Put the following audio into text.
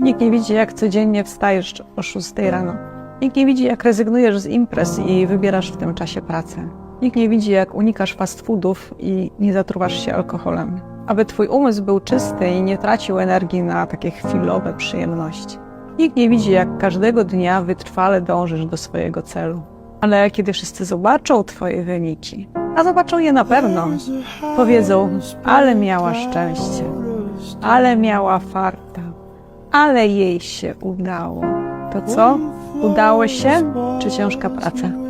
Nikt nie widzi, jak codziennie wstajesz o 6 rano. Nikt nie widzi, jak rezygnujesz z imprez i wybierasz w tym czasie pracę. Nikt nie widzi, jak unikasz fast foodów i nie zatruwasz się alkoholem. Aby twój umysł był czysty i nie tracił energii na takie chwilowe przyjemności. Nikt nie widzi, jak każdego dnia wytrwale dążysz do swojego celu. Ale kiedy wszyscy zobaczą twoje wyniki, a zobaczą je na pewno, powiedzą, ale miała szczęście, ale miała farta, ale jej się udało. To co? Udało się, czy ciężka praca?